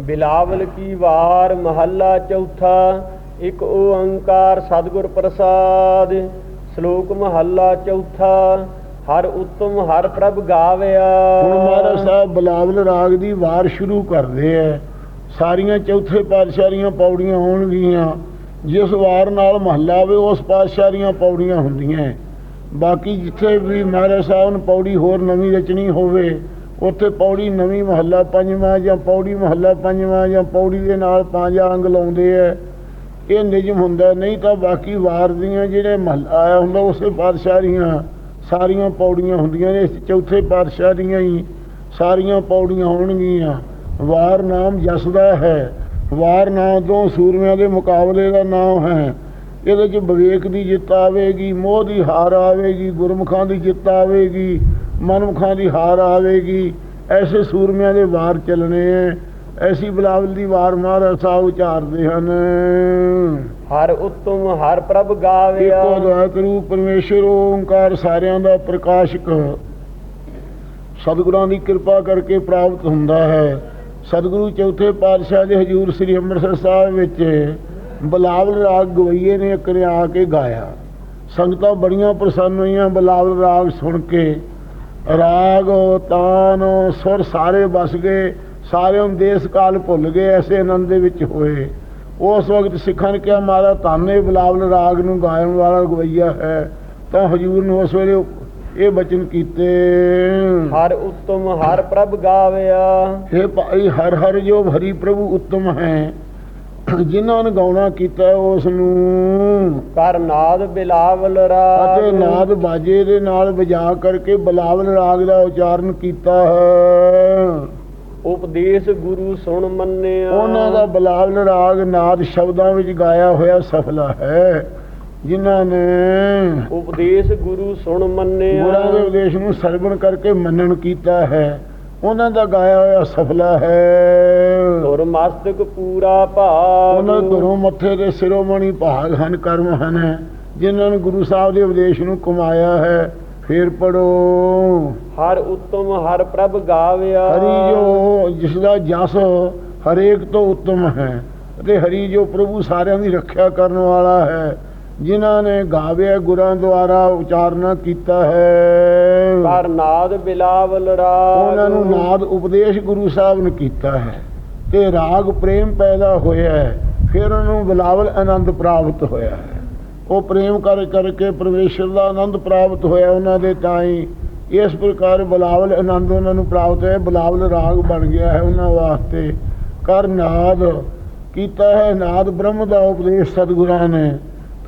ਬਿਲਾਵਲ ਕੀ ਵਾਰ ਮਹੱਲਾ ਚੌਥਾ, ਇੱਕ ਓੰਕਾਰ ਸਤਿਗੁਰ ਪ੍ਰਸਾਦ। ਸ਼ਲੋਕ ਮਹੱਲਾ ਚੌਥਾ, ਹਰ ਉਤਮ, ਹਰ ਪ੍ਰਭ ਗਾਵਿਆ। ਹੁਣ ਮਹਾਰਾਜ ਸਾਹਿਬ, ਬਿਲਾਵਲ ਰਾਗ ਦੀ ਵਾਰ ਸ਼ੁਰੂ ਕਰਦੇ ਐ। ਸਾਰੀਆਂ ਚੌਥੇ ਪਾਤਸ਼ਾਹ ਦੀਆਂ ਪੌੜੀਆਂ ਹੋਣਗੀਆਂ। ਜਿਸ ਵਾਰ ਨਾਲ ਮਹੱਲਾ ਆਵੇ, ਉਸ ਪਾਤਸ਼ਾਹ ਦੀਆਂ ਪੌੜੀਆਂ ਹੁੰਦੀਆਂ ਹੈ। ਬਾਕੀ ਜਿੱਥੇ ਵੀ ਮਹਾਰਾਜ ਸਾਹਿਬ ਨੂੰ ਪੌੜੀ ਹੋਰ ਨਵੀਂ ਰਚਣੀ ਹੋਵੇ ਉੱਥੇ ਪੌੜੀ ਨਵੀਂ ਮਹੱਲਾ ਪੰਜਵਾਂ ਜਾਂ ਪੌੜੀ ਮਹੱਲਾ ਪੰਜਵਾਂ ਜਾਂ ਪੌੜੀ ਦੇ ਨਾਲ ਪੰਜ ਅੰਗ ਲਾਉਂਦੇ ਐ। ਇਹ ਨਿਯਮ ਹੁੰਦਾ ਨਹੀਂ ਤਾਂ ਬਾਕੀ ਵਾਰ ਦੀਆਂ ਜਿਹੜੇ ਮਹੱਲਾ ਆਇਆ ਹੁੰਦਾ ਉਸੇ ਪਾਤਸ਼ਾਹ ਦੀਆਂ ਸਾਰੀਆਂ ਪੌੜੀਆਂ ਹੁੰਦੀਆਂ ਨੇ। ਇਸ ਚੌਥੇ ਪਾਤਸ਼ਾਹ ਦੀਆਂ ਹੀ ਸਾਰੀਆਂ ਪੌੜੀਆਂ ਹੋਣਗੀਆਂ। ਵਾਰ ਨਾਮ ਜਸਦਾ ਹੈ। ਵਾਰ ਨਾਮ ਤੋਂ ਸੂਰਮਿਆਂ ਦੇ ਮੁਕਾਬਲੇ ਦਾ ਨਾਮ ਹੈ। ਇਹਦੇ 'ਚ ਵਿਵੇਕ ਦੀ ਜਿੱਤ ਆਵੇਗੀ, ਮੋਹ ਦੀ ਹਾਰ ਆਵੇਗੀ, ਗੁਰਮੁਖਾਂ ਦੀ ਜਿੱਤ ਆਵੇਗੀ। ਮਨਮੁਖਾਂ ਦੀ ਹਾਰ ਆਵੇਗੀ। ਐਸੇ ਸੂਰਮਿਆਂ ਦੇ ਵਾਰ ਚੱਲਣੇ ਐ। ਐਸੀ ਬਲਾਵਲ ਦੀ ਵਾਰ ਮਹਾਰਾਜ ਸਾਹਿਬ ਉਚਾਰਦੇ ਹਨ। ਹਰ ਉਤਮ ਹਰ ਪ੍ਰਭ ਗਾਵਿਆ ਇੱਕੋ ਅਦਵੈਤ ਰੂਪ ਪਰਮੇਸ਼ਰ ਓੰਕਾਰ ਸਾਰਿਆਂ ਦਾ ਪ੍ਰਕਾਸ਼ਕ। ਸਤਿਗੁਰਾਂ ਦੀ ਕਿਰਪਾ ਕਰਕੇ ਪ੍ਰਾਪਤ ਹੁੰਦਾ ਹੈ। ਸਤਿਗੁਰੂ ਚੌਥੇ ਪਾਤਸ਼ਾਹ ਦੇ ਹਜੂਰ ਸ੍ਰੀ ਅੰਮ੍ਰਿਤਸਰ ਸਾਹਿਬ ਵਿੱਚ ਬਲਾਵਲ ਰਾਗ ਗਵਈਏ ਨੇ ਇੱਕ ਨੇ ਆ ਕੇ ਗਾਇਆ। ਸੰਗਤਾਂ ਬੜੀਆਂ ਪ੍ਰਸੰਨ ਹੋਈਆਂ ਬਲਾਵਲ ਰਾਗ ਸੁਣ ਕੇ। ਰਾਗ ਤਾਨ ਸੁਰ ਸਾਰੇ ਵਸ ਗਏ ਸਾਰੇ ਹੁਣ ਦੇਸ ਕਾਲ ਭੁੱਲ ਗਏ ਐਸੇ ਆਨੰਦ ਦੇ ਵਿੱਚ ਹੋਏ। ਉਸ ਵਕਤ ਸਿੱਖਾਂ ਨੇ ਕਿਹਾ ਮਾਰਾ ਤਾਨੇ ਬਲਾਵਲ ਰਾਗ ਨੂੰ ਗਾਇਣ ਵਾਲਾ ਗਵਈਆ ਹੈ। ਤਾਂ ਹਜੂਰ ਨੇ ਉਸ ਵੇਲੇ ਇਹ ਬਚਨ ਕੀਤੇ। ਹਰ ਉਤਮ ਹਰ ਪ੍ਰਭ ਗਾਵਿਆ। हे ਭਾਈ ਹਰ ਹਰ ਜੋ ਹਰੀ ਪ੍ਰਭੂ ਉੱਤਮ ਹੈ। ਜਿਨ੍ਹਾਂ ਨੇ ਗਾਉਣਾ ਕੀਤਾ ਉਸ ਨੂੰ। ਕਰ ਨਾਦ ਬਿਲਾਵਲ ਰਾਗ। ਅਤੇ ਨਾਦ ਬਾਜੇ ਦੇ ਨਾਲ ਵਜਾ ਕਰਕੇ ਬਲਾਵਲ ਰਾਗ ਦਾ ਉਚਾਰਨ ਕੀਤਾ ਹੈ। ਉਪਦੇਸ਼ ਗੁਰੂ ਸੁਣ ਮੰਨਿਆ। ਉਹਨਾਂ ਦਾ ਬਲਾਵਲ ਰਾਗ ਨਾਦ ਸ਼ਬਦਾਂ ਵਿੱਚ ਗਾਇਆ ਹੋਇਆ ਸਫਲਾ ਹੈ ਜਿਨ੍ਹਾਂ ਨੇ ਉਪਦੇਸ਼ ਗੁਰੂ ਸੁਣ ਮੰਨਿਆ। ਗੁਰਾਂ ਦੇ ਉਪਦੇਸ਼ ਨੂੰ ਸਰਵਣ ਕਰਕੇ ਮੰਨਣ ਕੀਤਾ ਹੈ। ਉਹਨਾਂ ਦਾ ਗਾਇਆ ਹੋਇਆ ਸਫਲਾ ਹੈ। ਧੁਰ ਮਸਤਕ ਪੂਰਾ ਭਾਗ। ਉਹਨਾਂ ਧੁਰੋਂ ਮੱਥੇ ਦੇ ਸਿਰੋਮਣੀ ਭਾਗ ਹਨ ਕਰਮ ਹਨ। ਜਿਨ੍ਹਾਂ ਨੇ ਗੁਰੂ ਸਾਹਿਬ ਦੇ ਉਪਦੇਸ਼ ਨੂੰ ਕਮਾਇਆ ਹੈ ਫੇਰ ਪੜੋ ਹਰ ਉਤਮ ਹਰ ਪ੍ਰਭ ਗਾਵਿਆ। ਹਰੀ ਜੋ ਜਿਸ ਦਾ ਜਸ ਹਰੇਕ ਤੋਂ ਉੱਤਮ ਹੈ ਅਤੇ ਹਰੀ ਜੋ ਪ੍ਰਭੂ ਸਾਰਿਆਂ ਦੀ ਰੱਖਿਆ ਕਰਨ ਵਾਲਾ ਹੈ ਜਿਨ੍ਹਾਂ ਨੇ ਗਾਵਿਆ ਗੁਰਾਂ ਦੁਆਰਾ ਉਚਾਰਨਾ ਕੀਤਾ ਹੈ। ਕਰ ਨਾਦ ਬਿਲਾਵਲ ਰਾਗ ਉਹਨਾਂ ਨੂੰ ਨਾਦ ਉਪਦੇਸ਼ ਗੁਰੂ ਸਾਹਿਬ ਨੇ ਕੀਤਾ ਹੈ ਤੇ ਰਾਗ ਪ੍ਰੇਮ ਪੈਦਾ ਹੋਇਆ ਹੈ ਫਿਰ ਉਹਨਾਂ ਨੂੰ ਬਿਲਾਵਲ ਆਨੰਦ ਪ੍ਰਾਪਤ ਹੋਇਆ ਹੈ। ਉਹ ਪ੍ਰੇਮ ਕਰ ਕਰਕੇ ਪਰਮੇਸ਼ਰ ਦਾ ਆਨੰਦ ਪ੍ਰਾਪਤ ਹੋਇਆ ਉਹਨਾਂ ਦੇ ਤਾਈ ਇਸ ਪ੍ਰਕਾਰ ਬਿਲਾਵਲ ਆਨੰਦ ਉਹਨਾਂ ਨੂੰ ਪ੍ਰਾਪਤ ਹੋਇਆ ਬਿਲਾਵਲ ਰਾਗ ਬਣ ਗਿਆ ਹੈ ਉਹਨਾਂ ਵਾਸਤੇ। ਕਰ ਨਾਦ ਕੀਤਾ ਹੈ ਨਾਦ ਬ੍ਰਹਮ ਦਾ ਉਪਦੇਸ਼ ਸਤਿਗੁਰਾਂ ਨੇ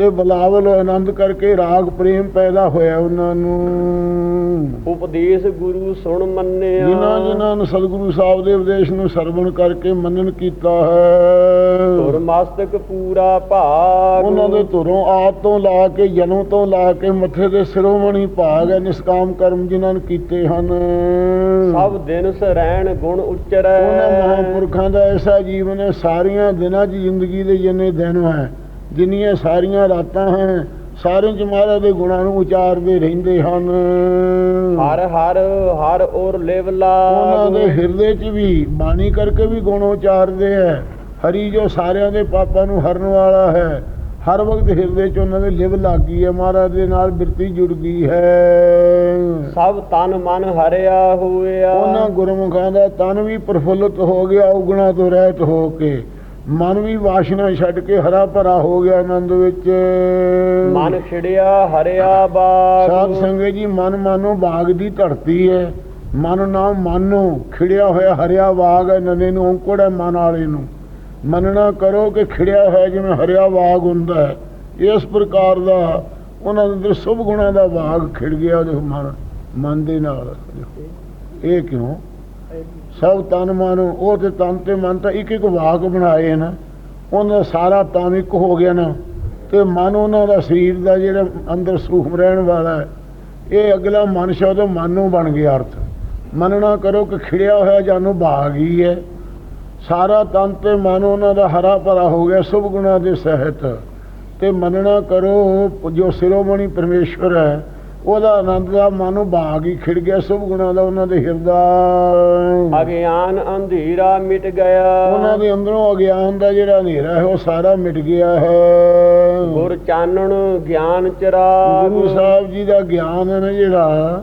ਤੇ ਬਿਲਾਵਲ ਆਨੰਦ ਕਰਕੇ ਰਾਗ ਪ੍ਰੇਮ ਪੈਦਾ ਹੋਇਆ ਉਹਨਾਂ ਨੂੰ। ਉਪਦੇਸ਼ ਗੁਰੂ ਸੁਣ ਮੰਨਿਆ। ਜਿਨ੍ਹਾਂ ਜਿਨ੍ਹਾਂ ਨੂੰ ਸਤਿਗੁਰੂ ਸਾਹਿਬ ਦੇ ਉਪਦੇਸ਼ ਨੂੰ ਸਰਵਣ ਕਰਕੇ ਮੰਨਣ ਕੀਤਾ ਹੈ। ਧੁਰ ਮਸਤਕ ਪੂਰਾ ਭਾਗ। ਉਹਨਾਂ ਦੇ ਧੁਰੋਂ ਆਪ ਤੋਂ ਲਾ ਕੇ ਜਨਮ ਤੋਂ ਲਾ ਕੇ ਮੱਥੇ ਦੇ ਸਿਰੋਮਣੀ ਭਾਗ ਹੈ ਨਿਸਕਾਮ ਕਰਮ ਜਿਨ੍ਹਾਂ ਨੇ ਕੀਤੇ ਹਨ। ਸਭ ਦਿਨ ਸਰੈਣ ਗੁਣ ਉਚਰੈ। ਉਹਨਾਂ ਮਹਾਂਪੁਰਖਾਂ ਦਾ ਐਸਾ ਜੀਵਨ ਹੈ ਸਾਰੀਆਂ ਦਿਨਾਂ 'ਚ ਜ਼ਿੰਦਗੀ ਦੇ ਜਿੰਨੇ ਦਿਨ ਹੈ ਜਿੰਨੀਆਂ ਸਾਰੀਆਂ ਰਾਤਾਂ ਹੈ ਸਾਰੇ ਚ ਮਹਾਰਾਜ ਦੇ ਗੁਣਾਂ ਨੂੰ ਉਚਾਰਦੇ ਰਹਿੰਦੇ ਹਨ। ਹਰ ਹਰ ਹਰ ਔਰ ਲਿਵਲਾ ਉਹਨਾਂ ਦੇ ਹਿਰਦੇ 'ਚ ਵੀ ਬਾਣੀ ਕਰਕੇ ਵੀ ਗੁਣ ਉਚਾਰਦੇ ਹੈ। ਹਰੀ ਜੋ ਸਾਰਿਆਂ ਦੇ ਪਾਪਾਂ ਨੂੰ ਹਰਨ ਵਾਲਾ ਹੈ ਹਰ ਵਕਤ ਹਿਰਦੇ 'ਚ ਉਹਨਾਂ ਦੇ ਲਿਵ ਲੱਗੀ ਹੈ ਮਹਾਰਾਜ ਦੇ ਨਾਲ ਬਿਰਤੀ ਜੁੜ ਗਈ ਹੈ। ਸਭ ਤਨ ਮਨ ਹਰਿਆ ਹੋਇਆ। ਉਹਨਾਂ ਗੁਰਮੁਖਾਂ ਦਾ ਤਨ ਵੀ ਪ੍ਰਫੁੱਲਤ ਹੋ ਗਿਆ ਉਗਣਾ ਤੋਂ ਰਹਿਤ ਹੋ ਕੇ। ਮਨ ਵੀ ਵਾਸ਼ਨਾ ਛੱਡ ਕੇ ਹਰਾ ਭਰਾ ਹੋ ਗਿਆ ਆਨੰਦ ਵਿੱਚ। ਮਨ ਖਿੜਿਆ ਹਰਿਆ ਬਾਗ। ਸਾਧ ਸੰਗਤ ਜੀ ਮਨ ਮਾਨੋ ਬਾਗ ਦੀ ਧਰਤੀ ਹੈ। ਮਨ ਨਾਮ ਮਾਨੋ ਖਿੜਿਆ ਹੋਇਆ ਹਰਿਆ ਬਾਗ ਹੈ ਨਨੇ ਨੂੰ ਔਂਕੜ ਹੈ ਮਨ ਵਾਲੇ ਨੂੰ। ਮੰਨਣਾ ਕਰੋ ਕਿ ਖਿੜਿਆ ਹੋਇਆ ਜਿਵੇਂ ਹਰਿਆ ਬਾਗ ਹੁੰਦਾ ਹੈ। ਇਸ ਪ੍ਰਕਾਰ ਦਾ ਉਹਨਾਂ ਦੇ ਅੰਦਰ ਸੁਭ ਗੁਣਾਂ ਦਾ ਬਾਗ ਖਿੜ ਗਿਆ ਉਹਦੇ ਮਨ ਮਨ ਦੇ ਨਾਲ। ਇਹ ਕਿਉਂ? ਸਭ ਤਨ ਮਨ, ਉਹ ਤੇ ਤਨ ਤੇ ਮਨ ਤਾਂ ਇੱਕ ਇੱਕ ਵਾਕ ਬਣਾਏ ਨਾ ਉਹਨਾਂ ਦਾ ਸਾਰਾ ਤਨ ਇੱਕ ਹੋ ਗਿਆ ਨਾ। ਤੇ ਮਨ ਉਹਨਾਂ ਦਾ, ਸਰੀਰ ਦਾ ਜਿਹੜਾ ਅੰਦਰ ਸੂਖਮ ਰਹਿਣ ਵਾਲਾ ਹੈ, ਇਹ ਅਗਲਾ ਮਨ ਸ਼ਬਦ ਮਨ ਨੂੰ ਬਣ ਗਿਆ ਅਰਥ। ਮੰਨਣਾ ਕਰੋ ਕਿ ਖਿੜਿਆ ਹੋਇਆ ਜਾਨੂੰ ਭਾਗ ਹੀ ਹੈ। ਸਾਰਾ ਤਨ ਤੇ ਮਨ ਉਹਨਾਂ ਦਾ ਹਰਾ ਭਰਾ ਹੋ ਗਿਆ, ਸੁਭ ਗੁਣਾ ਦੇ ਸਹਿਤ। ਤੇ ਮੰਨਣਾ ਕਰੋ ਜੋ ਸਿਰੋਮਣੀ ਪਰਮੇਸ਼ਵਰ ਹੈ ਉਹਦਾ ਆਨੰਦ ਦਾ ਮਨੋਂ ਬਾਗ ਹੀ ਖਿੜ ਗਿਆ ਸਭ ਗੁਣਾਂ ਦਾ ਉਹਨਾਂ ਦੇ ਹਿਰਦਾ। ਅਗਿਆਨ ਅੰਧੇਰਾ ਮਿਟ ਗਿਆ। ਉਹਨਾਂ ਦੇ ਅੰਦਰੋਂ ਅਗਿਆਨ ਦਾ ਜਿਹੜਾ ਹਨੇਰਾ ਹੈ ਉਹ ਸਾਰਾ ਮਿਟ ਗਿਆ ਹੈ। ਗੁਰ ਚਾਨਣ ਗਿਆਨ ਚਰਾਗ। ਗੁਰੂ ਸਾਹਿਬ ਜੀ ਦਾ ਗਿਆਨ ਹੈ ਨਾ ਜਿਹੜਾ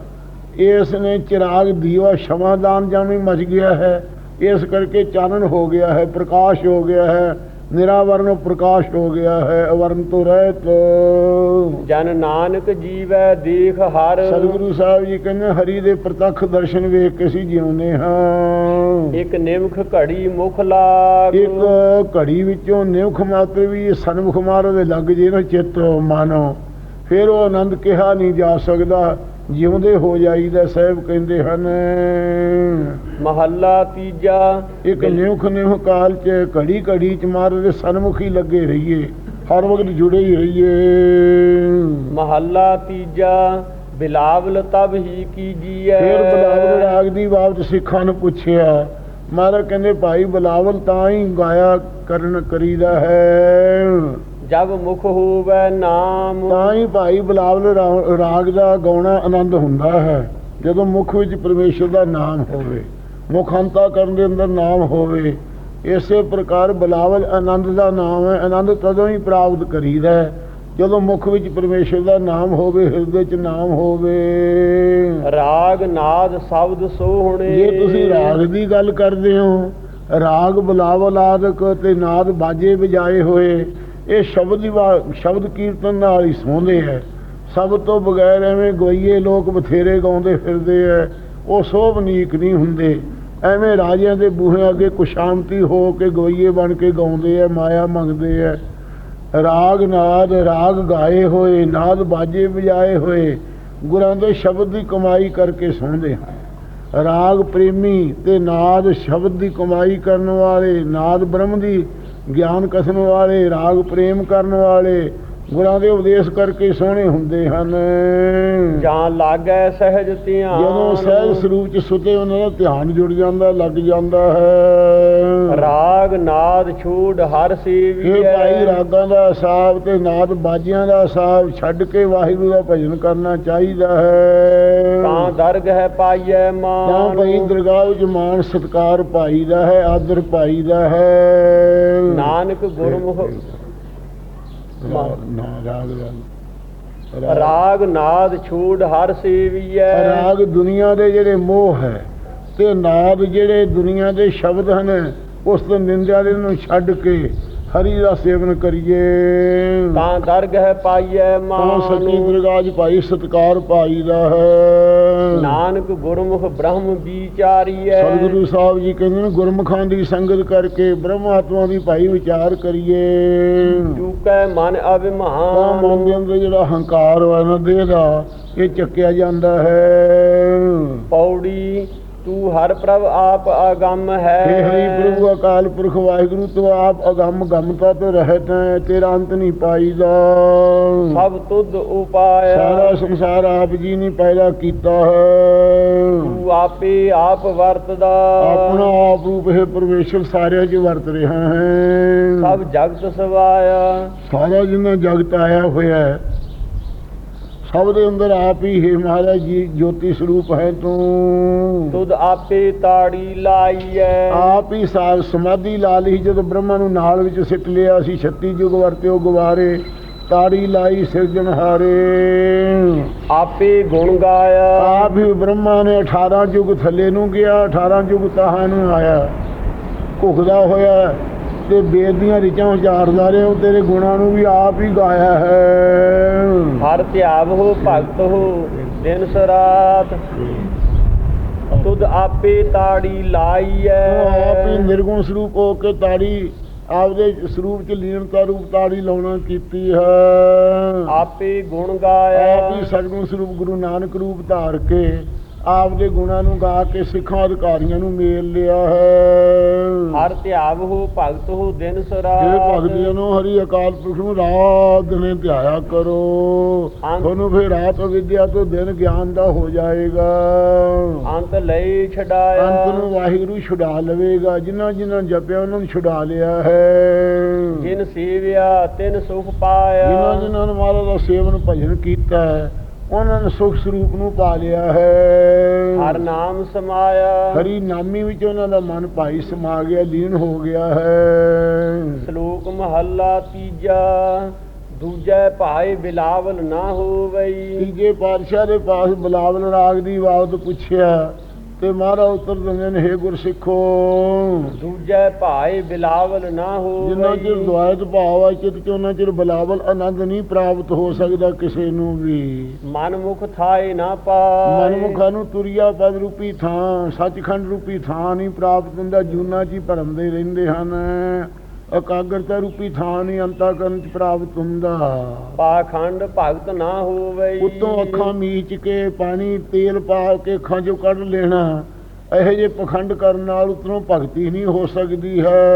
ਇਸ ਨੇ ਚਿਰਾਗ ਦੀਵਾ ਸ਼ਮਾਦਾਨ ਜਾਣੀ ਮਚ ਗਿਆ ਹੈ। ਇਸ ਕਰਕੇ ਚਾਨਣ ਹੋ ਗਿਆ ਹੈ ਪ੍ਰਕਾਸ਼ ਹੋ ਗਿਆ ਹੈ। ਨਿਰਾਵਰਨ ਪ੍ਰਕਾਸ਼ ਹੋ ਗਿਆ ਹੈ ਅਵਰਨ ਤੋਂ ਰਹਿਤ। ਜਨ ਨਾਨਕ ਜੀਵੈ ਦੇਖ ਹਰ। ਸਤਿਗੁਰੂ ਸਾਹਿਬ ਜੀ ਕਹਿੰਦੇ ਹਰੀ ਦੇ ਪ੍ਰਤੱਖ ਦਰਸ਼ਨ ਵੇਖ ਕੇ ਅਸੀਂ ਜਿਉਂਦੇ ਹਾਂ। ਇੱਕ ਨਿਮਖ ਘੜੀ ਮੁਖ ਲਾਗ। ਇੱਕ ਘੜੀ ਵਿੱਚੋਂ ਨਿਵਖ ਮਾਤਰ ਵੀ ਸਨਮੁਖ ਮਾਰੋ ਦੇ ਲੱਗ ਜੇ ਨਾ ਚਿੱਤ ਮਾਨੋ। ਫਿਰ ਉਹ ਆਨੰਦ ਕਿਹਾ ਨਹੀਂ ਜਾ ਸਕਦਾ। ਜਿਉਂਦੇ ਹੋ ਜਾਈਦਾ ਸਾਹਿਬ ਕਹਿੰਦੇ ਹਨ। ਮਹੱਲਾ ਤੀਜਾ। ਇੱਕ ਨਿਵਖ ਨਿਵਖ ਕਾਲ ਚ ਘੜੀ ਘੜੀ ਚ ਮਾਰੋ ਦੇ ਸਨਮੁਖ ਲੱਗੇ ਰਹੀਏ ਹਰ ਵਕਤ ਜੁੜੇ ਹੀ ਰਹੀਏ। ਮਹੱਲਾ ਤੀਜਾ ਬਿਲਾਵਲ ਤਬ ਹੀ ਕੀਜੀਐ। ਫਿਰ ਬਲਾਵਲ ਰਾਗ ਦੀ ਬਾਬਤ ਸਿੱਖਾਂ ਨੂੰ ਪੁੱਛਿਆ ਮਹਾਰਾਜ ਕਹਿੰਦੇ ਭਾਈ ਬਲਾਵਲ ਤਾਂ ਹੀ ਗਾਇਆ ਕਰਨ ਕਰੀਦਾ ਹੈ। ਜਬ ਮੁਖ ਹੋਵੇ ਨਾਮ। ਤਾਂ ਹੀ ਭਾਈ ਬਲਾਵਲ ਰਾਗ ਦਾ ਗਾਉਣਾ ਆਨੰਦ ਹੁੰਦਾ ਹੈ ਜਦੋਂ ਮੁਖ ਵਿੱਚ ਪਰਮੇਸ਼ਰ ਦਾ ਨਾਮ ਹੋਵੇ। ਮੁਖੰਤਾ ਕਰਨ ਦੇ ਅੰਦਰ ਨਾਮ ਹੋਵੇ ਇਸੇ ਪ੍ਰਕਾਰ ਬਲਾਵਲ ਆਨੰਦ ਦਾ ਨਾਮ ਹੈ। ਆਨੰਦ ਤਦੋਂ ਹੀ ਪ੍ਰਾਪਤ ਕਰੀਦਾ ਹੈ ਜਦੋਂ ਮੁਖ ਵਿੱਚ ਪਰਮੇਸ਼ਰ ਦਾ ਨਾਮ ਹੋਵੇ ਹਿਰਦੇ 'ਚ ਨਾਮ ਹੋਵੇ। ਰਾਗ ਨਾਦ ਸ਼ਬਦ ਸੋਹਣੇ। ਜੇ ਤੁਸੀਂ ਰਾਗ ਦੀ ਗੱਲ ਕਰਦੇ ਹੋ ਰਾਗ ਬਲਾਵਲ ਆਦਿਕ ਤੇ ਨਾਦ ਬਾਜੇ ਵਜਾਏ ਹੋਏ ਇਹ ਸ਼ਬਦ ਦੀ ਵਾ- ਸ਼ਬਦ ਕੀਰਤਨ ਨਾਲ ਹੀ ਸੌਂਦੇ ਹੈ ਸਭ ਤੋਂ ਬਗੈਰ ਐਵੇਂ ਗੋਈਏ ਲੋਕ ਬਥੇਰੇ ਗਾਉਂਦੇ ਫਿਰਦੇ ਐ ਉਹ ਸੋਭਨੀਕ ਨਹੀਂ ਹੁੰਦੇ। ਐਵੇਂ ਰਾਜਿਆਂ ਦੇ ਬੂਹੇ ਅੱਗੇ ਕੁਸ਼ਾਂਤੀ ਹੋ ਕੇ ਗੋਈਏ ਬਣ ਕੇ ਗਾਉਂਦੇ ਐ ਮਾਇਆ ਮੰਗਦੇ ਐ ਰਾਗ ਨਾਦ, ਰਾਗ ਗਾਏ ਹੋਏ, ਨਾਦ ਬਾਜੇ ਵਜਾਏ ਹੋਏ, ਗੁਰਾਂ ਦੇ ਸ਼ਬਦ ਦੀ ਕਮਾਈ ਕਰਕੇ ਸੌਂਦੇ ਹਨ ਰਾਗ ਪ੍ਰੇਮੀ ਤੇ ਨਾਦ ਸ਼ਬਦ ਦੀ ਕਮਾਈ ਕਰਨ ਵਾਲੇ, ਨਾਦ ਬ੍ਰਹਮ ਦੀ ਗਿਆਨ ਕਸਣ ਵਾਲੇ ਰਾਗ ਪ੍ਰੇਮ ਕਰਨ ਵਾਲੇ ਗੁਰਾਂ ਦੇ ਉਪਦੇਸ਼ ਕਰਕੇ ਸੋਹਣੇ ਹੁੰਦੇ ਹਨ। ਜਾਂ ਲਾਗੈ ਸਹਿਜ ਧਿਆਨ। ਜਦੋਂ ਸਹਿਜ ਸਰੂਪ ਚ ਸੁਤੇ ਉਹਨਾਂ ਦਾ ਧਿਆਨ ਜੁੜ ਜਾਂਦਾ ਲੱਗ ਜਾਂਦਾ ਹੈ। ਰਾਗ ਨਾਦ ਛੂੜ ਹਰ ਸੇਵੀਐ ਇਹ ਭਾਈ ਰਾਗਾਂ ਦਾ ਹਿਸਾਬ ਤੇ ਨਾਦ ਬਾਜਿਆਂ ਦਾ ਹਿਸਾਬ ਛੱਡ ਕੇ ਵਾਹਿਗੁਰੂ ਦਾ ਭਜਨ ਕਰਨਾ ਚਾਹੀਦਾ ਹੈ। ਤਾਂ ਦਰਗ ਹੈ ਪਾਈਐ ਤਾਂ ਮਾਨ ਭਈ ਦਰਗਾਹ ਵਿੱਚ ਮਾਣ ਸਤਕਾਰ ਪਾਈਦਾ ਹੈ ਆਦਰ ਪਾਈਦਾ ਹੈ। ਨਾਨਕ ਗੁਰਮੁਖ ਨਾ ਰਾਗ ਰਾਗ ਰਾਗ ਨਾਦ ਛੂੜ ਹਰ ਸੇਵੀਐ। ਰਾਗ ਦੁਨੀਆ ਦੇ ਜਿਹੜੇ ਮੋਹ ਹੈ ਤੇ ਨਾਦ ਜਿਹੜੇ ਦੁਨੀਆ ਦੇ ਸ਼ਬਦ ਹਨ ਉਸ ਤੋਂ ਨਿੰਦਿਆ ਦੇ ਨੂੰ ਛੱਡ ਕੇ ਹਰੀ ਦਾ ਸੇਵਨ ਕਰੀਏ। ਤਾਂ ਦਰਗ ਹੈ ਪਾਈਐ ਤਾਂ ਸੱਚੀ ਮਾਨ। ਦਰਗਾਹ 'ਚ ਭਾਈ ਸਤਕਾਰ ਪਾਈਦਾ ਹੈ। ਨਾਨਕ ਗੁਰਮੁਖ ਬ੍ਰਹਮ ਵਿਚਾਰੀਐ। ਸਤਿਗੁਰੂ ਸਾਹਿਬ ਜੀ ਕਹਿੰਦੇ ਨੇ ਗੁਰਮੁਖਾਂ ਦੀ ਸੰਗਤ ਕਰਕੇ ਬ੍ਰਹਮ ਆਤਮਾ ਦੀ ਭਾਈ ਵਿਚਾਰ ਕਰੀਏ। ਚੂਕੈ ਮਨ ਤਾਂ ਅਭਿਮਾਨ ਮਨ ਦੇ ਅੰਦਰ ਜਿਹੜਾ ਹੰਕਾਰ ਵਾ ਨਾ ਦੇਹ ਦਾ ਇਹ ਚੱਕਿਆ ਜਾਂਦਾ ਹੈ। ਪੌੜੀ ਤੂੰ ਹਰ ਪ੍ਰਭ ਆਪ ਅਗੰਮ ਹੈ। ਹੇ ਹਰੀ ਪ੍ਰਭੂ ਅਕਾਲ ਪੁਰਖ ਵਾਹਿਗੁਰੂ ਤੂੰ ਆਪ ਅਗੰਮ ਗਮਤਾ ਤੇ ਰਹਿਤ ਹੈ ਤੇਰਾ ਅੰਤ ਨਹੀਂ ਪਾਈਦਾ। ਸਭ ਤੁਧ ਉਪਾਇਆ। ਸਾਰਾ ਸੰਸਾਰ ਆਪ ਜੀ ਨੇ ਪੈਦਾ ਕੀਤਾ ਹੈ। ਤੂੰ ਆਪੇ ਆਪ ਵਰਤਦਾ। ਆਪਣਾ ਆਪ ਰੂਪ ਹੈ ਪਰਮੇਸ਼ਰ ਸਾਰਿਆਂ 'ਚ ਵਰਤ ਰਿਹਾ ਹੈ। ਸਭ ਜਗਤ ਸਵਾਇਆ। ਸਾਰਾ ਜਿੰਨਾ ਜਗਤ ਆਇਆ ਹੋਇਆ ਹੈ ਸਭ ਦੇ ਅੰਦਰ ਆਪ ਹੀ ਹੈ ਮਹਾਰਾਜ ਜੀ ਜੋਤੀ ਸਰੂਪ ਹੈ ਤੂੰ। ਤੁਧ ਆਪੇ ਤਾੜੀ ਲਾਈਐ। ਆਪ ਹੀ ਸਾਰ ਸਮਾਧੀ ਲਾ ਲਈ ਜਦੋਂ ਬ੍ਰਹਮਾ ਨੂੰ ਨਾਲ ਵਿੱਚ ਸਿੱਟ ਲਿਆ ਸੀ 36 ਯੁਗ ਵਰਤਿਓ ਗਵਾਰੇ ਤਾੜੀ ਲਾਈ ਸਿਰਜਣਹਾਰੇ ਆਪੇ ਗੁਣ ਗਾਇਆ। ਆਪ ਹੀ ਬ੍ਰਹਮਾ ਨੇ 18 ਯੁਗ ਥੱਲੇ ਨੂੰ ਗਿਆ 18 ਯੁਗ ਤਾਹਾਂ ਨੂੰ ਆਇਆ। ਘੁਕਦਾ ਹੋਇਆ ਤੇ ਵੇਦ ਦੀਆਂ ਰਿਚਾਂ ਉਚਾਰਦਾ ਰਿਹਾ ਤੇਰੇ ਗੁਣਾਂ ਨੂੰ ਵੀ ਆਪ ਹੀ ਗਾਇਆ ਹੈ। ਹਰ ਧਿਆਵ ਹੋ ਭਗਤ ਹੋ ਦਿਨ ਸਰਾਤ ਤੁਧ ਆਪੇ ਤਾੜੀ ਲਾਈਐ ਉਹ ਆਪ ਹੀ ਨਿਰਗੁਣ ਸਰੂਪ ਹੋ ਕੇ ਤਾੜੀ ਆਪਦੇ ਸਰੂਪ ਚ ਲੀਨਤਾ ਰੂਪ ਤਾੜੀ ਲਾਉਣਾ ਕੀਤੀ ਹੈ। ਆਪੇ ਗੁਣ ਆਪ ਹੀ ਗਾਇਆ ਸਤਿਗੁਰੂ ਸਰੂਪ ਗੁਰੂ ਨਾਨਕ ਰੂਪ ਧਾਰ ਕੇ ਆਪ ਦੇ ਗੁਣਾਂ ਨੂੰ ਗਾ ਕੇ ਸਿੱਖਾਂ ਅਧਿਕਾਰੀਆਂ ਨੂੰ ਮੇਲ ਲਿਆ ਹੈ। ਹਰ ਧਿਆਵ ਹੋ ਭਗਤ ਹੋ ਦਿਨ ਜੇ ਸਰਾਤ ਭਗਤੀਆਂ ਨੂੰ ਹਰੀ ਅਕਾਲ ਪੁਰਖ ਨੂੰ ਰਾਤ ਦਿਨੇ ਧਿਆਇਆ ਕਰੋ ਤੁਹਾਨੂੰ ਫਿਰ ਰਾਤ ਵਿਦਿਆ ਤੋਂ ਦਿਨ ਗਿਆਨ ਦਾ ਹੋ ਜਾਏਗਾ। ਅੰਤ ਲਈ ਛਡਾਇਆ। ਅੰਤ ਨੂੰ ਵਾਹਿਗੁਰੂ ਛੁਡਾ ਲਵੇਗਾ ਜਿਨ੍ਹਾਂ ਜਿਨ੍ਹਾਂ ਜਪਿਆ ਉਹਨਾਂ ਨੂੰ ਛੁਡਾ ਲਿਆ ਹੈ। ਜਿਨ ਸੇਵਿਆ ਤਿਨ ਸੁਖ ਜਿਨ੍ਹਾਂ ਪਾਇਆ ਜਿਨ੍ਹਾਂ ਨੇ ਮਹਾਰਾਜ ਦਾ ਸੇਵਨ ਭਜਨ ਕੀਤਾ ਹੈ ਉਹਨਾਂ ਨੇ ਸੁਖ ਸਰੂਪ ਨੂੰ ਪਾ ਲਿਆ ਹੈ। ਹਰ ਨਾਮ ਸਮਾਇਆ। ਹਰੀ ਨਾਮੀ ਵਿੱਚ ਉਹਨਾਂ ਦਾ ਮਨ ਭਾਈ ਸਮਾ ਗਿਆ ਲੀਨ ਹੋ ਗਿਆ ਹੈ। ਸ਼ਲੋਕ ਮਹੱਲਾ ਤੀਜਾ ਦੂਜੈ ਭਾਏ ਬਿਲਾਵਲ ਨਾ ਹੋਵਈ। ਤੀਜੇ ਪਾਤਸ਼ਾਹ ਦੇ ਪਾਸ ਬਲਾਵਲ ਰਾਗ ਦੀ ਬਾਤ ਪੁੱਛਿਆ ਤੇ ਮਹਾਰਾਜ ਉੱਤਰ ਦਿੰਦੇ ਨੇ ਹੇ ਗੁਰਸਿੱਖੋ। ਦੂਜੈ ਭਾਏ ਬਿਲਾਵਲ ਨਾ ਜਿੰਨਾ ਚਿਰ ਦੁਆਇਤ ਭਾਵ ਆ ਚਿਤ ਚ ਉਹਨਾਂ ਚਿਰ ਬਲਾਵਲ ਆਨੰਦ ਨਹੀਂ ਪ੍ਰਾਪਤ ਹੋ ਸਕਦਾ ਕਿਸੇ ਨੂੰ ਵੀ। ਮਨ ਮੁਖ ਥਾਏ ਨਾ ਪਾਏ। ਮਨਮੁਖਾਂ ਨੂੰ ਤੁਰਿਆ ਪਦ ਰੂਪੀ ਥਾਂ ਸੱਚਖੰਡ ਰੂਪੀ ਥਾਂ ਨਹੀਂ ਪ੍ਰਾਪਤ ਹੁੰਦਾ ਜੂਨਾ ਚ ਹੀ ਭਰਮਦੇ ਰਹਿੰਦੇ ਹਨ। ਇਕਾਗਰਤਾ ਰੂਪੀ ਥਾਂ ਨਹੀਂ ਅੰਤਾਕਰਨ ਚ ਪ੍ਰਾਪਤ ਹੁੰਦਾ। ਪਾਖੰਡ ਭਗਤ ਨਾ ਹੋਵਈ। ਉਤੋਂ ਅੱਖਾਂ ਮੀਚ ਕੇ ਪਾਣੀ ਤੇਲ ਪਾ ਕੇ ਅੱਖਾਂ ਚੋਂ ਕੱਢ ਲੈਣਾ। ਇਹੋ ਜਿਹੇ ਪਖੰਡ ਕਰਨ ਨਾਲ ਉਤੋਂ ਭਗਤੀ ਨਹੀਂ ਹੋ ਸਕਦੀ ਹੈ।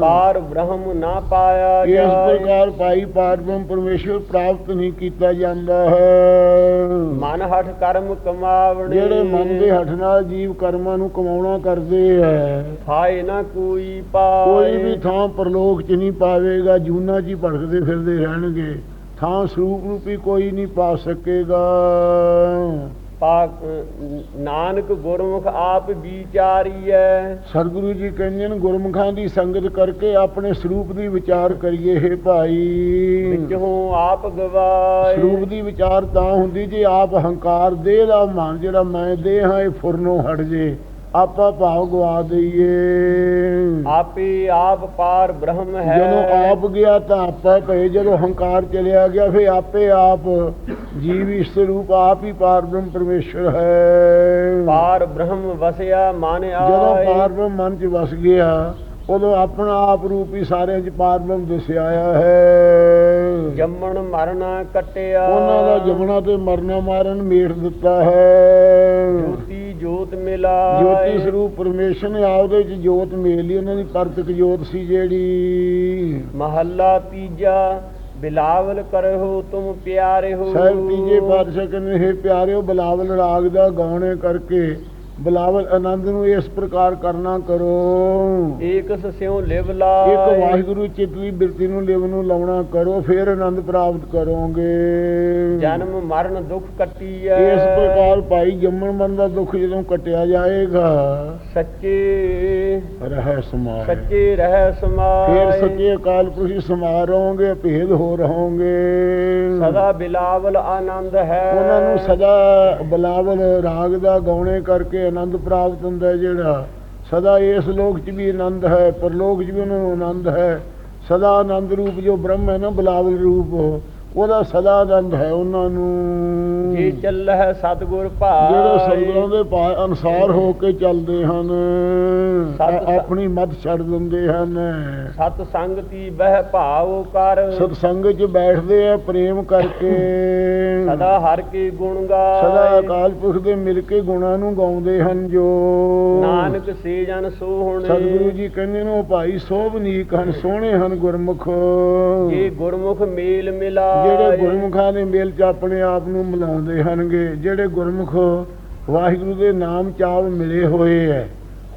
ਪਾਰ ਬ੍ਰਹਮ ਨਾ ਪਾਇਆ ਇਸ ਜਾਏ। ਪ੍ਰਕਾਰ ਪਾਈ ਪਾਰਬ੍ਰਹਮ ਪਰਮੇਸ਼ਰ ਪ੍ਰਾਪਤ ਨਹੀਂ ਕੀਤਾ ਜਾਂਦਾ ਹੈ। ਮਨ ਹਠ ਕਰਮ ਕਮਾਵਣੇ। ਜਿਹੜੇ ਮਨ ਦੇ ਹੱਠ ਨਾਲ ਜੀਵ ਕਰਮਾਂ ਨੂੰ ਕਮਾਉਣਾ ਕਰਦੇ ਹੈ। ਥਾਏ ਨਾ ਕੋਈ ਪਾਏ। ਕੋਈ ਵੀ ਥਾਂ ਪਰਲੋਕ ਚ ਨਹੀਂ ਪਾਵੇਗਾ ਜੂਨਾ ਚ ਹੀ ਭਟਕਦੇ ਫਿਰਦੇ ਰਹਿਣਗੇ। ਥਾਂ ਸਰੂਪ ਰੂਪੀ ਕੋਈ ਨਹੀਂ ਪਾ ਸਕੇਗਾ। ਪਾ ਨਾਨਕ ਗੁਰਮੁਖ ਆਪ ਵਿਚਾਰੀਐ। ਸਤਿਗੁਰੂ ਜੀ ਕਹਿੰਦੇ ਨੇ ਗੁਰਮੁਖਾਂ ਦੀ ਸੰਗਤ ਕਰਕੇ ਆਪਣੇ ਸਰੂਪ ਦੀ ਵਿਚਾਰ ਕਰੀਏ ਹੈ ਭਾਈ। ਵਿੱਚੋਂ ਆਪ ਗਵਾਏ। ਸਰੂਪ ਦੀ ਵਿਚਾਰ ਤਾਂ ਹੁੰਦੀ ਜੇ ਆਪ ਹੰਕਾਰ ਦੇਹ ਦਾ ਮਨ ਜਿਹੜਾ ਮੈਂ ਦੇਹ ਹਾਂ ਇਹ ਫੁਰਨੋਂ ਹਟ ਜੇ। ਆਪਾ ਭਾਵ ਗਵਾ ਦਈਏ। ਆਪੇ ਆਪ ਪਾਰ ਬ੍ਰਹਮ ਹੈ। ਜਦੋਂ ਆਪ ਗਿਆ ਤਾਂ ਆਪਾ ਪਏ ਜਦੋਂ ਹੰਕਾਰ ਚਲਿਆ ਗਿਆ ਫਿਰ ਆਪੇ ਆਪ ਜੀਵ ਇਸ ਰੂਪ ਆਪ ਹੀ ਪਾਰ ਬ੍ਰਹਮ ਪਰਮੇਸ਼ਰ ਹੈ। ਪਾਰ ਬ੍ਰਹਮ ਵਸਿਆ ਮਨ ਜਦੋਂ ਆਏ। ਪਾਰ ਬ੍ਰਹਮ ਮਨ ਚ ਵਸ ਗਿਆ ਉਦੋਂ ਆਪਣਾ ਆਪ ਰੂਪ ਹੀ ਸਾਰਿਆਂ ਚ ਪਾਰ ਬ੍ਰਹਮ ਦਿਸਿਆ ਹੈ। ਜੰਮਣ ਮਰਨਾ ਕਟਿਆ। ਉਹਨਾਂ ਦਾ ਜਮਣਾ ਤੇ ਮਰਨਾ ਮਾਰਨ ਮੇਟ ਦਿੱਤਾ ਹੈ। ਜੋਤੀ ਜੋਤ ਮਿਲਾ ਜੋਤੀ ਸਰੂਪ ਪਰਮੇਸ਼ਰ ਨੇ ਆਪਦੇ ਚ ਜੋਤ ਮੇਲ ਲਈ ਉਹਨਾਂ ਦੀ ਪਰਤਕ ਜੋਤ ਸੀ ਜਿਹੜੀ। ਮਹੱਲਾ ਤੀਜਾ ਬਿਲਾਵਲ ਕਰਹੁ ਤੁਮ ਪਿਆਰੇ ਹੋ ਸਾਹਿਬ ਤੀਜੇ ਪਾਤਸ਼ਾਹ ਕਹਿੰਦੇ ਹੈ ਪਿਆਰਿਓ ਬਲਾਵਲ ਰਾਗ ਦਾ ਗਾਉਣੇ ਕਰਕੇ ਬਲਾਵਲ ਆਨੰਦ ਨੂੰ ਇਸ ਪ੍ਰਕਾਰ ਕਰਨਾ ਕਰੋ। ਏਕ ਸਸਿਉ ਲਿਵ ਲਾ ਇੱਕ ਵਾਹਿਗੁਰੂ ਚਿੱਤ ਦੀ ਬਿਰਤੀ ਨੂੰ ਲਿਵ ਨੂੰ ਲਾਉਣਾ ਕਰੋ ਫਿਰ ਆਨੰਦ ਪ੍ਰਾਪਤ ਕਰੋਗੇ। ਜਨਮ ਮਰਨ ਦੁਖ ਕੱਟੀਐ। ਇਸ ਪ੍ਰਕਾਰ ਭਾਈ ਜੰਮਣ ਮਰਨ ਦਾ ਦੁੱਖ ਜਦੋਂ ਕਟਿਆ ਜਾਏਗਾ ਸੱਚੇ ਰਹਿ ਸਮਾਏ। ਸੱਚੇ ਰਹਿ ਸਮਾਏ। ਫਿਰ ਸੱਚੇ ਅਕਾਲ ਪੁਰਖ ਸਮਾ ਰਹੋਗੇ ਭੇਦ ਹੋ ਰਹੋਗੇ ਸਦਾ ਬਿਲਾਵਲ ਆਨੰਦ ਹੈ। ਉਹਨਾਂ ਨੂੰ ਸਦਾ ਬਲਾਵਲ ਰਾਗ ਦਾ ਗਾਉਣੇ ਕਰਕੇ ਆਨੰਦ ਪ੍ਰਾਪਤ ਹੁੰਦਾ ਜਿਹੜਾ। ਸਦਾ ਇਸ ਲੋਕ 'ਚ ਵੀ ਆਨੰਦ ਹੈ, ਪਰਲੋਕ 'ਚ ਵੀ ਉਹਨਾਂ ਨੂੰ ਆਨੰਦ ਹੈ। ਸਦਾ ਆਨੰਦ ਰੂਪ ਜੋ ਬ੍ਰਹਮ ਹੈ ਨਾ, ਬਲਾਵਲ ਰੂਪ ਉਹਦਾ ਸਦਾ ਆਨੰਦ ਹੈ ਉਹਨਾਂ ਨੂੰ। ਜੇ ਚੱਲ ਹੈ ਸਤਗੁਰ ਜਿਹੜੇ ਭਾਈ। ਸਤਿਗੁਰਾਂ ਦੇ ਭਾ ਅਨਸਾਰ ਹੋ ਕੇ ਚੱਲਦੇ ਹਨ ਸਤ- ਆਪਣੀ ਮਤ ਛੱਡ ਦਿੰਦੇ ਹਨ। ਸਤ ਸੰਗਤੀ ਬਹਿ ਭਾਉ ਕਰ। ਸਤਸੰਗ 'ਚ ਬੈਠਦੇ ਆ ਪ੍ਰੇਮ ਕਰਕੇ। ਸਦਾ ਹਰ ਕੀ ਗੁਣ ਸਦਾ ਗਾਏ ਅਕਾਲ ਪੁਰਖ ਦੇ ਮਿਲ ਕੇ ਗੁਣਾਂ ਨੂੰ ਗਾਉਂਦੇ ਹਨ ਜੋ। ਨਾਨਕ ਸੇ ਜਨ ਸੋਹਣੇ ਸਤਿਗੁਰੂ ਜੀ ਕਹਿੰਦੇ ਨੇ ਉਹ ਭਾਈ ਸੋਭਨੀਕ ਹਨ ਸੋਹਣੇ ਹਨ ਗੁਰਮੁਖ। ਜੇ ਗੁਰਮੁਖ ਮੇਲ ਮਿਲਾ ਜਿਹੜੇ ਗੁਰਮੁਖਾਂ ਦੇ ਮੇਲ 'ਚ ਆਪਣੇ ਆਪ ਨੂੰ ਮਿਲਾਉਂਦੇ ਹਨਗੇ ਜਿਹੜੇ ਗੁਰਮੁਖ ਵਾਹਿਗੁਰੂ ਦੇ ਨਾਮ ਚਾਵ ਮਿਲੇ ਹੋਏ ਐ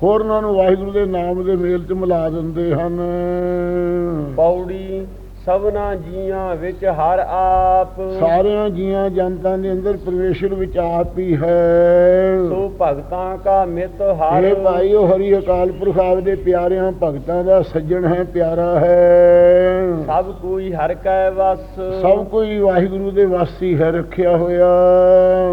ਹੋਰਨਾਂ ਨੂੰ ਵਾਹਿਗੁਰੂ ਦੇ ਨਾਮ ਦੇ ਮੇਲ 'ਚ ਮਿਲਾ ਦਿੰਦੇ ਹਨ। ਪੌੜੀ ਸਭਨਾ ਜੀਆਂ ਵਿੱਚ ਹਰ ਆਪ। ਸਾਰਿਆਂ ਜੀਆਂ ਜਨਤਾਂ ਦੇ ਅੰਦਰ ਪਰਮੇਸ਼ਰ ਵਿੱਚ ਆਪ ਹੀ ਹੈ। ਸੋ ਭਗਤਾਂ ਕਾ ਮਿਤ ਹਰ। ਇਹ ਭਾਈ ਉਹ ਹਰੀ ਅਕਾਲ ਪੁਰਖ ਆਪਦੇ ਪਿਆਰਿਆਂ ਭਗਤਾਂ ਦਾ ਸੱਜਣ ਹੈ ਪਿਆਰਾ ਹੈ। ਸਭ ਕੋਈ ਹਰ ਕੈ ਵਸ। ਸਭ ਕੋਈ ਵਾਹਿਗੁਰੂ ਦੇ ਵਾਸੀ ਹੈ ਰੱਖਿਆ ਹੋਇਆ।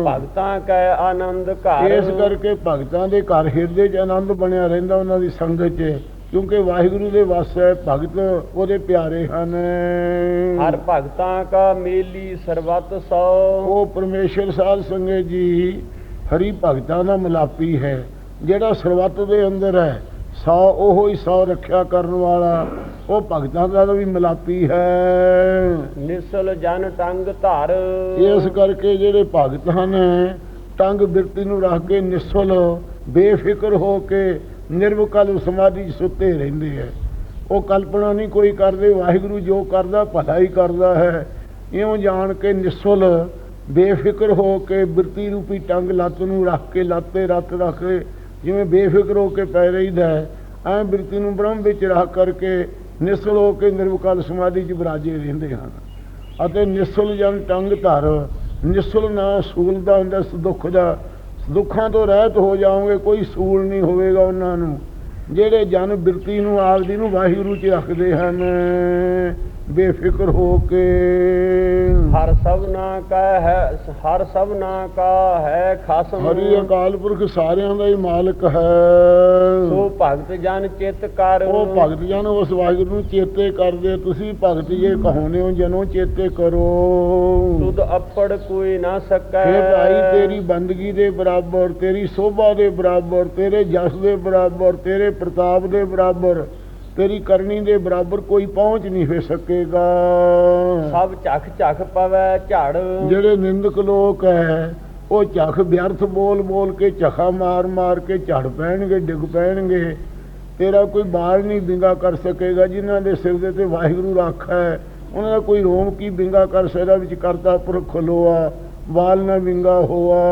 ਭਗਤਾਂ ਕੈ ਆਨੰਦ ਘਰ। ਇਸ ਕਰਕੇ ਭਗਤਾਂ ਦੇ ਘਰ ਹਿਰਦੇ 'ਚ ਆਨੰਦ ਬਣਿਆ ਰਹਿੰਦਾ ਉਹਨਾਂ ਦੀ ਸੰਗਤ 'ਚ। ਕਿਉਂਕਿ ਵਾਹਿਗੁਰੂ ਦੇ ਵਸ ਹੈ ਭਗਤ ਉਹਦੇ ਪਿਆਰੇ ਹਨ। ਹਰ ਭਗਤਾਂ ਕਾ ਮੇਲੀ ਸਰਬਤ ਸੋ। ਉਹ ਪਰਮੇਸ਼ਰ ਸਾਧ ਸੰਗਤ ਜੀ ਹਰੀ ਭਗਤਾਂ ਦਾ ਮਲਾਪੀ ਹੈ। ਜਿਹੜਾ ਸਰਬੱਤ ਦੇ ਅੰਦਰ ਹੈ ਸੌ ਉਹੋ ਹੀ ਸੌ ਰੱਖਿਆ ਕਰਨ ਵਾਲਾ ਉਹ ਭਗਤਾਂ ਦਾ ਵੀ ਮਲਾਪੀ ਹੈ। ਨਿਸਲ ਜਨ ਟੰਗ ਧਰ। ਇਸ ਕਰਕੇ ਜਿਹੜੇ ਭਗਤ ਹਨ ਟੰਗ ਬਿਰਤੀ ਨੂੰ ਰੱਖ ਕੇ ਨਿਸਲ ਬੇਫਿਕਰ ਹੋ ਕੇ ਨਿਰਵਕਲ ਸਮਾਧੀ 'ਚ ਸੁੱਤੇ ਰਹਿੰਦੇ ਹੈ ਉਹ ਕਲਪਨਾ ਨਹੀਂ ਕੋਈ ਕਰਦੇ, ਵਾਹਿਗੁਰੂ ਜੋ ਕਰਦਾ, ਭਲਾ ਹੀ ਕਰਦਾ ਹੈ। ਇਉਂ ਜਾਣ ਕੇ ਨਿਸੁਲ ਬੇਫਿਕਰ ਹੋ ਕੇ ਬਿਰਤੀ ਰੂਪੀ ਟੰਗ ਲੱਤ ਨੂੰ ਰੱਖ ਕੇ, ਲੱਤੇ ਰੱਤ ਰੱਖ ਕੇ ਜਿਵੇਂ ਬੇਫਿਕਰ ਹੋ ਕੇ ਪੈ ਰਹੀਦਾ ਹੈ, ਐ ਬਿਰਤੀ ਨੂੰ ਬ੍ਰਹਮ ਵਿੱਚ ਰੱਖ ਕਰਕੇ ਨਿਸਲ ਹੋ ਕੇ ਨਿਰਵਕਲ ਸਮਾਧੀ 'ਚ ਵਿਰਾਜੇ ਰਹਿੰਦੇ ਹਨ। ਅਤੇ ਨਿਸਲ ਜਨ ਟੰਗ ਧਰ ਨਿਸਲ ਨਾ ਸੂਲ ਦਾ ਹੁੰਦਾ ਦੁੱਖ ਦਾ ਦੁੱਖਾਂ ਤੋਂ ਰਹਿਤ ਹੋ ਜਾਓਗੇ, ਕੋਈ ਸੂਲ ਨਹੀਂ ਹੋਵੇਗਾ ਉਹਨਾਂ ਨੂੰ। ਜਿਹੜੇ ਜਨ ਬਿਰਤੀ ਨੂੰ ਆਪਦੀ ਨੂੰ ਵਾਹਿਗੁਰੂ ਚ ਰੱਖਦੇ ਹਨ। ਬੇਫਿਕਰ ਹੋ ਕੇ। ਹਰ ਸਭਨਾ ਕਾ ਹੈ ਹਰ ਸਭਨਾ ਕਾ ਹੈ ਖਸਮ। ਹਰੀ ਅਕਾਲ ਪੁਰਖ ਸਾਰਿਆਂ ਦਾ ਹੀ ਮਾਲਕ ਹੈ। ਸੋ ਭਗਤ ਜਨ ਚਿਤ ਕਰ ਉਹ ਭਗਤ ਜਨ ਉਸ ਵਾਹਿਗੁਰੂ ਨੂੰ ਚੇਤੇ ਕਰਦੇ ਤੁਸੀਂ ਭਗਤ ਜੇ ਕਹੋਨੇ ਹੋ ਜਨੋ ਚੇਤੇ ਕਰੋ। ਸੁਧ ਅੱਪੜ ਕੋਈ ਨਾ ਸਕੈ। ਫੇ ਭਾਈ ਤੇਰੀ ਬੰਦਗੀ ਦੇ ਬਰਾਬਰ ਤੇਰੀ ਸੋਭਾ ਦੇ ਬਰਾਬਰ ਤੇਰੇ ਜਸ ਦੇ ਬਰਾਬਰ ਤੇਰੇ ਪ੍ਰਤਾਪ ਦੇ ਬਰਾਬਰ ਤੇਰੀ ਕਰਨੀ ਦੇ ਬਰਾਬਰ ਕੋਈ ਪਹੁੰਚ ਨਹੀਂ ਹੋ ਸਕੇਗਾ। ਸਭ ਝਖ ਝਖ ਪਵੈ ਝੜ। ਜਿਹੜੇ ਨਿੰਦਕ ਲੋਕ ਹੈ ਉਹ ਝਖ ਵਿਅਰਥ ਬੋਲ ਬੋਲ ਕੇ ਝਖਾ ਮਾਰ ਮਾਰ ਕੇ ਝੜ ਪੈਣਗੇ ਡਿੱਗ ਪੈਣਗੇ। ਤੇਰਾ ਕੋਈ ਬਾਲ ਨਹੀਂ ਬਿੰਗਾ ਕਰ ਸਕੇਗਾ ਜਿਨ੍ਹਾਂ ਦੇ ਸਿਰ ਦੇ ਤੇ ਵਾਹਿਗੁਰੂ ਰੱਖਾ ਹੈ ਉਹਨਾਂ ਦਾ ਕੋਈ ਰੋਮ ਕੀ ਬਿੰਗਾ ਕਰ ਸਕਦਾ ਵਿੱਚ ਕਰਤਾ ਪੁਰਖ ਖਲੋਆ ਬਾਲ ਨਾ ਬਿੰਗਾ ਹੋਆ।